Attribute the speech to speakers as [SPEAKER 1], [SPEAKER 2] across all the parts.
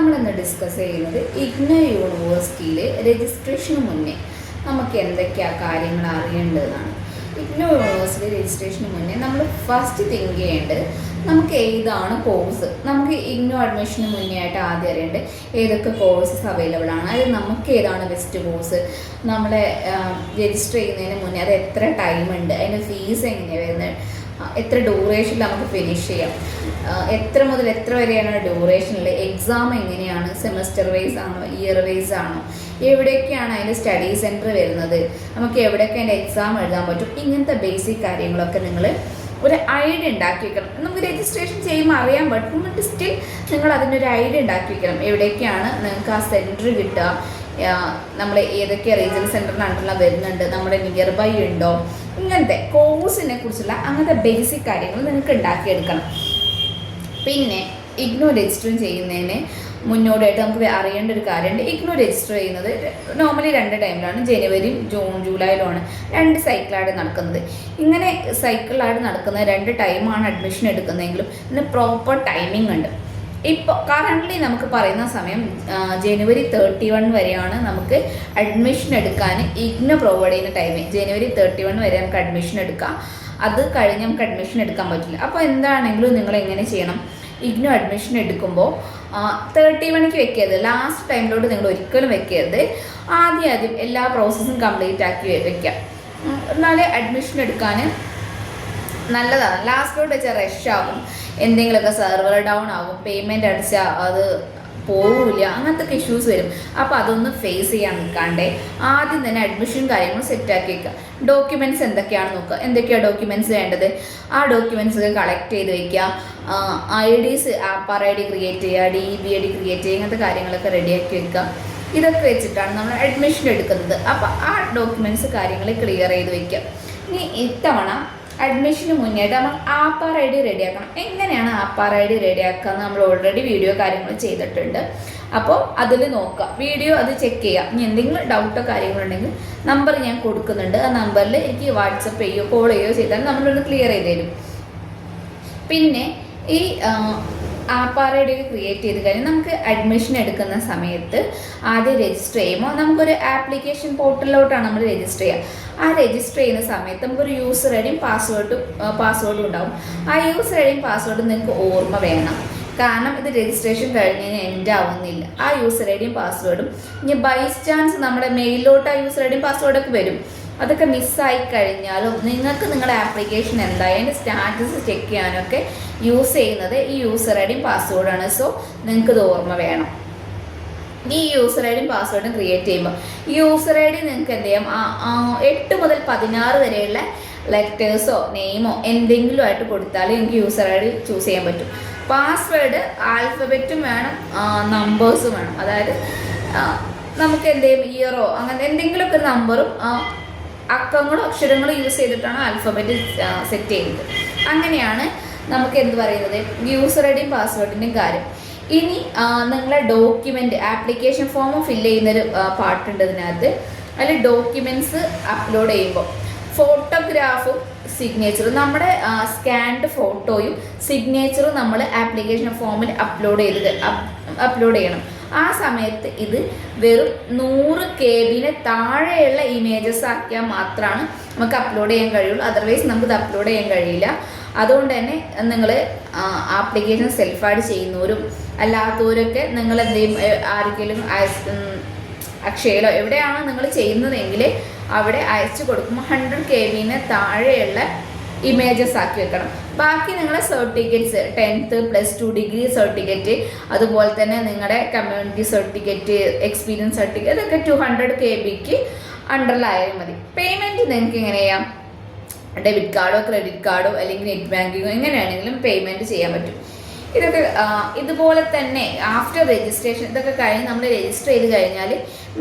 [SPEAKER 1] നമ്മളിന്ന് ഡിസ്കസ് ചെയ്യുന്നത് ഇഗ്ന യൂണിവേഴ്സിറ്റിയിലെ രജിസ്ട്രേഷന് മുന്നേ നമുക്ക് എന്തൊക്കെയാ കാര്യങ്ങൾ അറിയേണ്ടതാണ് ഇഗ്നോ യൂണിവേഴ്സിറ്റി രജിസ്ട്രേഷന് മുന്നേ നമ്മൾ ഫസ്റ്റ് തിങ്ക് ചെയ്യേണ്ടത് നമുക്ക് ഏതാണ് കോഴ്സ് നമുക്ക് ഇഗ്നോ അഡ്മിഷന് മുന്നേ ആയിട്ട് ആദ്യം അറിയേണ്ടത് ഏതൊക്കെ കോഴ്സസ് അവൈലബിൾ ആണ്? അത് നമുക്ക് ഏതാണ് ബെസ്റ്റ് കോഴ്സ് നമ്മളെ രജിസ്റ്റർ ചെയ്യുന്നതിന് മുന്നേ അത് എത്ര ടൈം ഉണ്ട്? അതിന്റെ ഫീസ് എങ്ങനെയാണ് വരുന്നത്? എത്ര ഡ്യൂറേഷനിൽ നമുക്ക് ഫിനിഷ് ചെയ്യാം? എത്ര മുതൽ എത്ര വരെയാണ് ഡ്യൂറേഷനിൽ എക്സാം എങ്ങനെയാണ്? സെമസ്റ്റർ വൈസ് ആണോ? ഇയർ വൈസ് ആണോ? എവിടെയൊക്കെയാണ് അതിന്റെ സ്റ്റഡി സെന്റർ വരുന്നത്? നമുക്ക് എവിടെയൊക്കെ അതിന്റെ എക്സാം എഴുതാൻ പറ്റും? ഇങ്ങനത്തെ ബേസിക് കാര്യങ്ങളൊക്കെ നിങ്ങൾ ഒരു ഐഡിയ ഉണ്ടാക്കി വെക്കണം. നമുക്ക് രജിസ്ട്രേഷൻ ചെയ്യുമ്പോൾ അറിയാൻ പറ്റും എന്നിട്ട് സ്റ്റിൽ നിങ്ങൾ അതിനൊരു ഐഡിയ ഉണ്ടാക്കി വെക്കണം. എവിടെയൊക്കെയാണ് നിങ്ങൾക്ക് ആ സെന്റർ കിട്ടുക? നമ്മൾ ഏതൊക്കെ റീജിയണൽ സെന്ററിനായിട്ടുള്ള വരുന്നുണ്ട്? നമ്മുടെ നിയർ ബൈ ഉണ്ടോ? ഇങ്ങനത്തെ കോഴ്സിനെ കുറിച്ചുള്ള അങ്ങനത്തെ ബേസിക് കാര്യങ്ങൾ നിങ്ങൾക്ക് ഉണ്ടാക്കിയെടുക്കണം. പിന്നെ ഇഗ്നോ രജിസ്റ്റർ ചെയ്യുന്നതിന് മുന്നോടിയായിട്ട് നമുക്ക് അറിയേണ്ട ഒരു കാര്യമുണ്ട്. ഇഗ്നോ രജിസ്റ്റർ ചെയ്യുന്നത് നോർമലി രണ്ട് ടൈമിലാണ് ജനുവരി ജൂൺ ജൂലൈയിലുമാണ് രണ്ട് സൈക്കിളായിട്ട് നടക്കുന്നത്. ഇങ്ങനെ സൈക്കിളായിട്ട് നടക്കുന്ന രണ്ട് ടൈമാണ് അഡ്മിഷൻ എടുക്കുന്നതെങ്കിലും ഇതിന് പ്രോപ്പർ ടൈമിംഗ് ഉണ്ട്. ഇപ്പോൾ കറന്റ്ലി നമുക്ക് പറയുന്ന സമയം ജനുവരി തേർട്ടി വൺ വരെയാണ് നമുക്ക് അഡ്മിഷൻ എടുക്കാൻ ഇഗ്നോ പ്രൊവൈഡ് ചെയ്യുന്ന ടൈം ജനുവരി തേർട്ടി വൺ വരെ നമുക്ക് അഡ്മിഷൻ എടുക്കാം. അത് കഴിഞ്ഞ് നമുക്ക് അഡ്മിഷൻ എടുക്കാൻ പറ്റില്ല. അപ്പോൾ എന്താണെങ്കിലും നിങ്ങൾ എങ്ങനെ ചെയ്യണം? ഇഗ്നോ അഡ്മിഷൻ എടുക്കുമ്പോൾ തേർട്ടി വണ്ണിക്ക് വെക്കരുത്. ലാസ്റ്റ് ടൈമിലോട്ട് നിങ്ങൾ ഒരിക്കലും വെക്കരുത്. ആദ്യം ആദ്യം എല്ലാ പ്രോസസ്സും കംപ്ലീറ്റ് ആക്കി വെക്കാം. എന്നാലേ അഡ്മിഷൻ എടുക്കാൻ നല്ലതാണ്. ലാസ്റ്റിലോട്ട് വെച്ചാൽ റഷ് ആകും എന്തെങ്കിലുമൊക്കെ സെർവർ ഡൗൺ ആകും പേയ്മെന്റ് അടിച്ചാൽ അത് പോവില്ല അങ്ങനത്തെ ഒക്കെ ഇഷ്യൂസ് വരും. അപ്പോൾ അതൊന്ന് ഫേസ് ചെയ്യാൻ നിൽക്കാണ്ടേ. ആദ്യം തന്നെ അഡ്മിഷൻ കാര്യങ്ങൾ സെറ്റാക്കി വെക്കുക. ഡോക്യുമെന്റ്സ് എന്തൊക്കെയാണ് നോക്കുക. എന്തൊക്കെയാണ് ഡോക്യുമെന്റ്സ് വേണ്ടത്? ആ ഡോക്യുമെന്റ്സ് ഒക്കെ കളക്ട് ചെയ്ത് വെക്കുക. ഐ ആപ്പ് ആപ്പാർ ഐ ഡി ക്രിയേറ്റ് ചെയ്യുക D B I D create ചെയ്യുക അങ്ങനത്തെ കാര്യങ്ങളൊക്കെ റെഡിയാക്കി വെക്കുക. ഇതൊക്കെ വെച്ചിട്ടാണ് നമ്മൾ അഡ്മിഷൻ എടുക്കുന്നത്. അപ്പോൾ ആ ഡോക്യുമെന്റ്സ് കാര്യങ്ങൾ ക്ലിയർ ചെയ്ത് വെക്കുക. ഇനി ഇത്തവണ അഡ്മിഷന് മുന്നേയായിട്ട് നമ്മൾ ആപ്പാർ ഐ ഡി റെഡിയാക്കണം എങ്ങനെയാണ് ആപ്പാർ ഐ ഡി റെഡിയാക്കുക നമ്മൾ ഓൾറെഡി വീഡിയോ കാര്യങ്ങൾ ചെയ്തിട്ടുണ്ട്. അപ്പോൾ അതിൽ നോക്കുക. വീഡിയോ അത് ചെക്ക് ചെയ്യുക. ഇനി എന്തെങ്കിലും ഡൗട്ടോ കാര്യങ്ങളുണ്ടെങ്കിൽ നമ്പർ ഞാൻ കൊടുക്കുന്നുണ്ട്. ആ നമ്പറിൽ എനിക്ക് വാട്സപ്പ് ചെയ്യോ കോൾ ചെയ്യോ ചെയ്താൽ നമ്മളൊന്ന് ക്ലിയർ ചെയ്ത് തരും. പിന്നെ ഈ ഡി ക്രിയേറ്റ് ചെയ്ത് കഴിഞ്ഞാൽ നമുക്ക് അഡ്മിഷൻ എടുക്കുന്ന സമയത്ത് ആദ്യം രജിസ്റ്റർ ചെയ്യുമ്പോൾ നമുക്കൊരു ആപ്ലിക്കേഷൻ പോർട്ടലിലോട്ടാണ് നമ്മൾ രജിസ്റ്റർ ചെയ്യുക. ആ രജിസ്റ്റർ ചെയ്യുന്ന സമയത്ത് നമുക്കൊരു യൂസർ ഐഡിയും പാസ്വേഡും പാസ്വേഡും ഉണ്ടാവും. ആ യൂസർ ഐഡിയും പാസ്വേഡും നിങ്ങൾക്ക് ഓർമ്മ വേണം. കാരണം ഇത് രജിസ്ട്രേഷൻ കഴിഞ്ഞ് കഴിഞ്ഞാൽ എൻഡ് ആവുന്നില്ല. ആ യൂസർ ഐഡിയും പാസ്വേഡും ഇനി ബൈ ചാൻസ് നമ്മുടെ മെയിലിലോട്ട് ആ യൂസർ ഐഡിയും പാസ്വേഡൊക്കെ വരും. അതൊക്കെ മിസ്സായി കഴിഞ്ഞാലും നിങ്ങൾക്ക് നിങ്ങളുടെ ആപ്ലിക്കേഷൻ എന്തായാലും സ്റ്റാറ്റസ് ചെക്ക് ചെയ്യാനൊക്കെ യൂസ് ചെയ്യുന്നത് ഈ യൂസർ ഐ ഡിയും പാസ്വേഡാണ് സോ നിങ്ങൾക്ക് ഇത് ഓർമ്മ വേണം. ഈ യൂസർ ഐ ഡിയും പാസ്വേഡും ക്രിയേറ്റ് ചെയ്യുമ്പോൾ ഈ യൂസർ ഐ ഡി നിങ്ങൾക്ക് എന്ത് ചെയ്യാം? എട്ട് മുതൽ പതിനാറ് വരെയുള്ള ലെറ്റേഴ്സോ നെയിമോ എന്തെങ്കിലും ആയിട്ട് കൊടുത്താൽ നിങ്ങൾക്ക് യൂസർ ഐ ഡി ചൂസ് ചെയ്യാൻ പറ്റും. പാസ്വേഡ് ആൽഫബറ്റും വേണം നമ്പേഴ്സും വേണം. അതായത് നമുക്ക് എന്തെങ്കിലും ഇയറോ അങ്ങനെ എന്തെങ്കിലുമൊക്കെ നമ്പറും അക്കങ്ങളും അക്ഷരങ്ങളും യൂസ് ചെയ്തിട്ടാണ് ആൽഫബറ്റ് സെറ്റ് ചെയ്യുന്നത്. അങ്ങനെയാണ് നമുക്ക് എന്ത് പറയുന്നത്? യൂസർ ഐഡിയും പാസ്വേഡിന്റെയും കാര്യം. ഇനി നിങ്ങളെ ഡോക്യുമെന്റ് ആപ്ലിക്കേഷൻ ഫോം ഫില്ല് ചെയ്യുന്നൊരു പാർട്ടുണ്ട് ഇതിനകത്ത് അതിൽ ഡോക്യുമെന്റ്സ് അപ്ലോഡ് ചെയ്യുമ്പോൾ ഫോട്ടോഗ്രാഫും സിഗ്നേച്ചറും നമ്മുടെ സ്കാൻഡ് ഫോട്ടോയും സിഗ്നേച്ചറും നമ്മൾ ആപ്ലിക്കേഷൻ ഫോമിൽ അപ്ലോഡ് ചെയ്ത് അപ്ലോഡ് ചെയ്യണം. ആ സമയത്ത് ഇത് വെറും നൂറ് കെ ബിന് താഴെയുള്ള ഇമേജസ് ആക്കിയാൽ മാത്രമാണ് നമുക്ക് അപ്ലോഡ് ചെയ്യാൻ കഴിയുള്ളൂ. അതർവൈസ് ഇത് അപ്ലോഡ് ചെയ്യാൻ കഴിയില്ല. അതുകൊണ്ട് തന്നെ നിങ്ങൾ ആപ്ലിക്കേഷൻ സെൽഫായിട്ട് ചെയ്യുന്നവരും അല്ലാത്തവരൊക്കെ നിങ്ങൾ എന്തെയും ആർക്കെങ്കിലും അക്ഷയിലോ എവിടെയാണോ നിങ്ങൾ ചെയ്യുന്നതെങ്കിൽ അവിടെ അയച്ചു കൊടുക്കുമ്പോൾ ഹൺഡ്രഡ് കെ ബിന് താഴെയുള്ള ഇമേജസ് ആക്കി വെക്കണം. ബാക്കി നിങ്ങളുടെ certificates tenth plus two degree certificate അതുപോലെ തന്നെ നിങ്ങളുടെ കമ്മ്യൂണിറ്റി സർട്ടിഫിക്കറ്റ് എക്സ്പീരിയൻസ് സർട്ടിഫിക്കറ്റ് ഇതൊക്കെ ടു ഹൺഡ്രഡ് കെ ബിക്ക് അണ്ടറിലായാലും മതി. പേയ്മെന്റ് നിങ്ങൾക്ക് എങ്ങനെ ചെയ്യാം? ഡെബിറ്റ് കാർഡോ ക്രെഡിറ്റ് കാർഡോ അല്ലെങ്കിൽ നെറ്റ് ബാങ്കിങ്ങോ എങ്ങനെയാണെങ്കിലും പേയ്മെന്റ് ചെയ്യാൻ പറ്റും. ഇതൊക്കെ ഇതുപോലെ തന്നെ ആഫ്റ്റർ രജിസ്ട്രേഷൻ ഇതൊക്കെ കഴിഞ്ഞ് നമ്മൾ രജിസ്റ്റർ ചെയ്ത് കഴിഞ്ഞാൽ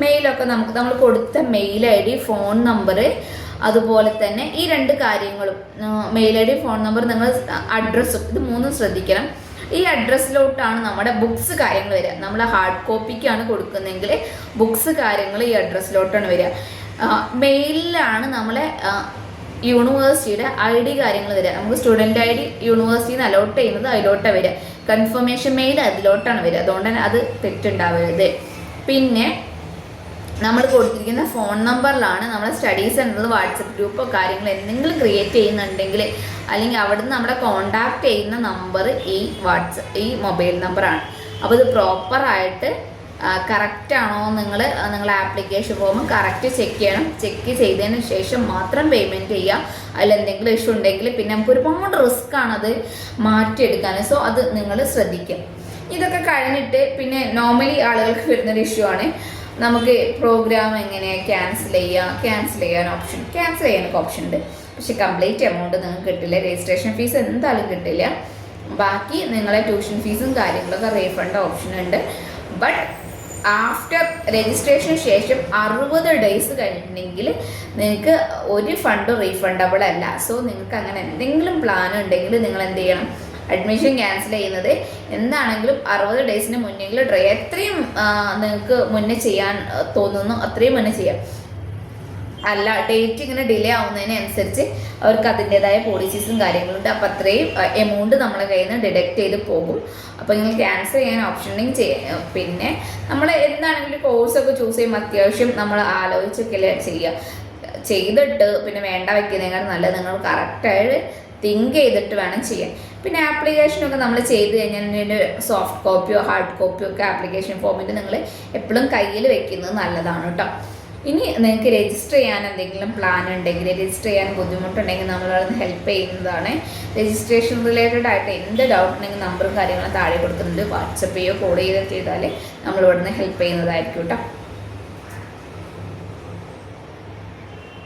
[SPEAKER 1] മെയിലൊക്കെ നമുക്ക് നമ്മൾ കൊടുത്ത mail I D phone number അതുപോലെ തന്നെ ഈ രണ്ട് കാര്യങ്ങളും mail I D phone number നിങ്ങൾ അഡ്രസ്സും ഇത് മൂന്നും ശ്രദ്ധിക്കണം. ഈ അഡ്രസ്സിലോട്ടാണ് നമ്മുടെ ബുക്സ് കാര്യങ്ങൾ വരിക. നമ്മൾ ഹാർഡ് കോപ്പിക്കാണ് കൊടുക്കുന്നതെങ്കിൽ ബുക്സ് കാര്യങ്ങൾ ഈ അഡ്രസ്സിലോട്ടാണ് വരിക. മെയിലിലാണ് നമ്മളെ യൂണിവേഴ്സിറ്റിയുടെ ഐ ഡി കാര്യങ്ങൾ വരിക. നമുക്ക് സ്റ്റുഡന്റ് ഐ ഡി യൂണിവേഴ്സിറ്റിയിൽ നിന്ന് അലോട്ട് ചെയ്യുന്നത് അതിലോട്ടാണ് വരിക. കൺഫർമേഷൻ മെയിൽ അതിലോട്ടാണ് വരിക. അതുകൊണ്ട് തന്നെ അത് തെറ്റുണ്ടാവരുത്. പിന്നെ നമ്മൾ കൊടുത്തിരിക്കുന്ന ഫോൺ നമ്പറിലാണ് നമ്മുടെ സ്റ്റഡി സെന്ററിൽ വാട്സപ്പ് ഗ്രൂപ്പോ കാര്യങ്ങൾ എന്തെങ്കിലും ക്രിയേറ്റ് ചെയ്യുന്നുണ്ടെങ്കിൽ അല്ലെങ്കിൽ അവിടുന്ന് നമ്മളെ കോണ്ടാക്ട് ചെയ്യുന്ന നമ്പർ ഈ വാട്സപ്പ് ഈ മൊബൈൽ നമ്പറാണ് അപ്പോൾ ഇത് പ്രോപ്പറായിട്ട് കറക്റ്റ് ആണോ നിങ്ങൾ നിങ്ങളുടെ ആപ്ലിക്കേഷൻ ഫോം കറക്റ്റ് ചെക്ക് ചെയ്യണം. ചെക്ക് ചെയ്തതിന് ശേഷം മാത്രം പേയ്മെന്റ് ചെയ്യുക. അതിൽ എന്തെങ്കിലും ഇഷ്യൂ ഉണ്ടെങ്കിൽ പിന്നെ നമുക്ക് ഒരുപാട് റിസ്ക് ആണത് മാറ്റിയെടുക്കാൻ സോ അത് നിങ്ങൾ ശ്രദ്ധിക്കുക. ഇതൊക്കെ കഴിഞ്ഞിട്ട് പിന്നെ നോർമലി ആളുകൾക്ക് വരുന്നൊരു ഇഷ്യൂ ആണ്. നമുക്ക് പ്രോഗ്രാം എങ്ങനെ ക്യാൻസൽ ചെയ്യാം ക്യാൻസൽ ചെയ്യാൻ ഓപ്ഷൻ ക്യാൻസൽ ചെയ്യാനൊക്കെ ഓപ്ഷൻ ഉണ്ട്. പക്ഷെ കംപ്ലീറ്റ് എമൗണ്ട് നിങ്ങൾക്ക് കിട്ടില്ല രജിസ്ട്രേഷൻ ഫീസ് എന്തായാലും കിട്ടില്ല. ബാക്കി നിങ്ങളെ ട്യൂഷൻ ഫീസും കാര്യങ്ങളൊക്കെ റീഫണ്ട് ഓപ്ഷൻ ഉണ്ട്. ബട്ട് ആഫ്റ്റർ രജിസ്ട്രേഷന് ശേഷം അറുപത് ഡേയ്സ് കഴിഞ്ഞിട്ടുണ്ടെങ്കിൽ നിങ്ങൾക്ക് ഒരു ഫണ്ടും റീഫണ്ടബിൾ അല്ല. സോ നിങ്ങൾക്ക് അങ്ങനെ എന്തെങ്കിലും പ്ലാൻ ഉണ്ടെങ്കിൽ നിങ്ങൾ എന്ത് ചെയ്യണം? അഡ്മിഷൻ ക്യാൻസൽ ചെയ്യുന്നത്. എന്താണെങ്കിലും അറുപത് ഡേയ്സിന് മുന്നെങ്കിലും ട്രൈ എത്രയും നിങ്ങൾക്ക് മുന്നേ ചെയ്യാൻ തോന്നുന്നു. അത്രയും മുന്നേ ചെയ്യാം. അല്ല ഡേറ്റ് ഇങ്ങനെ ഡിലേ ആവുന്നതിനനുസരിച്ച് അവർക്ക് അതിന്റെതായ പോളിസീസും കാര്യങ്ങളുണ്ട് അപ്പം അത്രയും എമൗണ്ട് നമ്മളെ കയ്യിൽ നിന്ന് ഡിഡക്റ്റ് ചെയ്ത് പോകും. അപ്പോൾ നിങ്ങൾ ക്യാൻസൽ ചെയ്യാൻ ഓപ്ഷൻ ഉണ്ടെങ്കിൽ ചെയ്യാം. പിന്നെ നമ്മൾ എന്താണെങ്കിലും കോഴ്സൊക്കെ ചൂസ് ചെയ്യുമ്പോൾ അത്യാവശ്യം നമ്മൾ ആലോചിച്ചൊക്കെ ചെയ്യുക ചെയ്തിട്ട് പിന്നെ വേണ്ട വയ്ക്കുന്നതിനേക്കാൾ നല്ലത്. നിങ്ങൾ കറക്റ്റായിട്ട് തിങ്ക് ചെയ്തിട്ട് വേണം ചെയ്യാൻ. പിന്നെ ആപ്ലിക്കേഷനൊക്കെ നമ്മൾ ചെയ്ത് കഴിഞ്ഞാൽ സോഫ്റ്റ് കോപ്പിയോ ഹാർഡ് കോപ്പിയോ ഒക്കെ ആപ്ലിക്കേഷൻ ഫോമിൽ നിങ്ങൾ എപ്പോഴും കയ്യിൽ വെക്കുന്നത് നല്ലതാണ് കേട്ടോ. ഇനി നിങ്ങൾക്ക് രജിസ്റ്റർ ചെയ്യാൻ എന്തെങ്കിലും പ്ലാൻ ഉണ്ടെങ്കിൽ രജിസ്റ്റർ ചെയ്യാൻ ബുദ്ധിമുട്ടുണ്ടെങ്കിൽ നമ്മളവിടെ ഹെൽപ്പ് ചെയ്യുന്നതാണ്. രജിസ്ട്രേഷൻ റിലേറ്റഡ് ആയിട്ട് എന്ത് ഡൗട്ട് ഉണ്ടെങ്കിൽ നമ്പറും കാര്യങ്ങളും താഴെ കൊടുക്കുന്നുണ്ട് വാട്സപ്പ് ചെയ്യോ കോൾ ചെയ്തൊക്കെ ചെയ്താൽ നമ്മൾ ഇവിടുന്ന് ഹെൽപ്പ് ചെയ്യുന്നതായിരിക്കും കേട്ടോ.